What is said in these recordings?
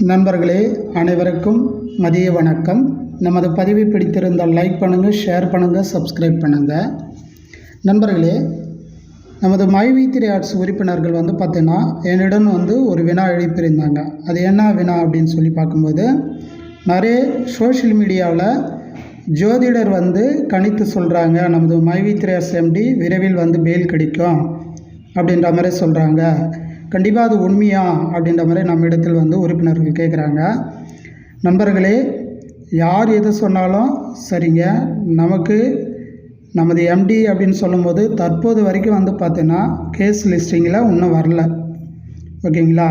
நண்பர்களே அனைவருக்கும் மதிய வணக்கம். நமது பதிவை பிடித்திருந்தால் லைக் பண்ணுங்கள் ஷேர் பண்ணுங்கள் சப்ஸ்கிரைப் பண்ணுங்கள் நண்பர்களே நமது மைவி ஆர்ட்ஸ் உறுப்பினர்கள் வந்து பார்த்தீங்கன்னா என்னிடம் வந்து ஒரு வினா எழுப்பியிருந்தாங்க. அது என்ன வினா அப்படின்னு சொல்லி பார்க்கும்போது நிறைய சோஷியல் மீடியாவில் ஜோதிடர் வந்து கணித்து சொல்கிறாங்க நமது மைவி ஆர்ட்ஸ் எம்டி விரைவில் வந்து பெயில் கிடைக்கும். அப்படின்ற மாதிரி சொல்கிறாங்க கண்டிப்பாக அது உண்மையா அப்படின்ற மாதிரி நம்ம இடத்தில் வந்து உறுப்பினர்கள் கேட்குறாங்க நண்பர்களே யார் எது சொன்னாலும் சரிங்க. நமக்கு நமது எம்டி அப்படின்னு சொல்லும்போது தற்போது வரைக்கும் வந்து பார்த்தீங்கன்னா கேஸ் லிஸ்டிங்கில் இன்னும் வரல. ஓகேங்களா?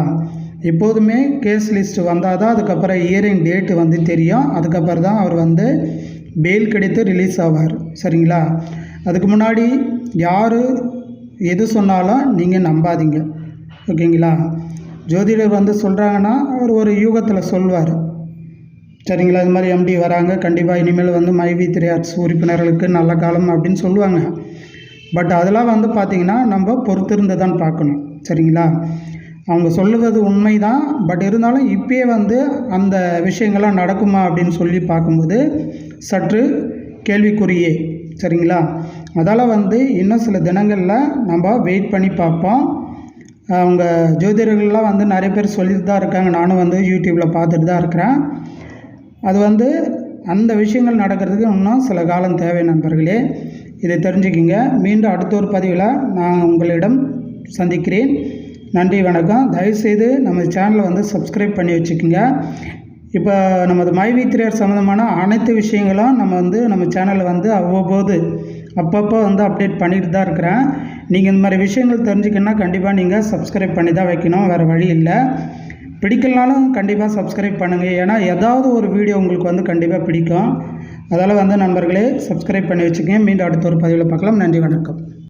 எப்போதுமே கேஸ் லிஸ்ட் வந்தால் தான் அதுக்கப்புறம் இயரிங் டேட்டு வந்து தெரியும். அதுக்கப்புறம் தான் அவர் வந்து பெயில் கிடைத்து ரிலீஸ் ஆவார். சரிங்களா? அதுக்கு முன்னாடி யார் எது சொன்னாலும் நீங்கள் நம்பாதீங்க. ஓகேங்களா? ஜோதிடர் வந்து சொல்கிறாங்கன்னா அவர் ஒரு யூகத்தில் சொல்வார். சரிங்களா? இது மாதிரி எம்டி வராங்க. கண்டிப்பாக இனிமேல் வந்து மைவி த்ரீ ஆர்ட்ஸ் உறுப்பினர்களுக்கு நல்ல காலம் அப்படின்னு சொல்லுவாங்க. பட் அதெல்லாம் வந்து பார்த்திங்கன்னா நம்ம பொறுத்திருந்து தான் பார்க்கணும். சரிங்களா? அவங்க சொல்லுவது உண்மை தான் பட் இருந்தாலும் இப்பயே வந்து அந்த விஷயங்கள்லாம் நடக்குமா அப்படின்னு சொல்லி பார்க்கும்போது சற்று கேள்விக்குறியே. சரிங்களா? அதால் வந்து இன்னும் சில தினங்களில் நம்ம வெயிட் பண்ணி பார்ப்போம். அவங்க ஜோதிடர்கள்லாம் வந்து நிறைய பேர் சொல்லிட்டு தான் இருக்காங்க. நானும் வந்து யூடியூப்பில் பார்த்துட்டு தான் இருக்கிறேன். அது வந்து அந்த விஷயங்கள் நடக்கிறதுக்கு இன்னும் சில காலம் தேவை நண்பர்களே. இதை தெரிஞ்சுக்கிங்க. மீண்டும் அடுத்த ஒரு பதிவில் நான் உங்களிடம் சந்திக்கிறேன். நன்றி வணக்கம். தயவுசெய்து நம்ம சேனலை வந்து சப்ஸ்கிரைப் பண்ணி வச்சுக்கோங்க. இப்போ நமது மைவி திரையர் சம்மந்தமான அனைத்து விஷயங்களும் நம்ம வந்து நம்ம சேனலில் வந்து அவ்வப்போது அப்பப்போ வந்து அப்டேட் பண்ணிட்டு தான் இருக்கிறேன். நீங்கள் இந்த மாதிரி விஷயங்கள் தெரிஞ்சுக்கணுன்னா கண்டிப்பாக நீங்கள் சப்ஸ்கிரைப் பண்ணி தான் வைக்கணும். வேறு வழி இல்லை. பிடிக்கலனாலும் கண்டிப்பாக சப்ஸ்கிரைப் பண்ணுங்கள் ஏன்னா ஏதாவது ஒரு வீடியோ உங்களுக்கு வந்து கண்டிப்பாக பிடிக்கும். அதால் வந்து நண்பர்களே சப்ஸ்கிரைப் பண்ணி வச்சுக்கோங்க. மீண்டும் அடுத்த ஒரு பதிவில் பார்க்கலாம். நன்றி வணக்கம்.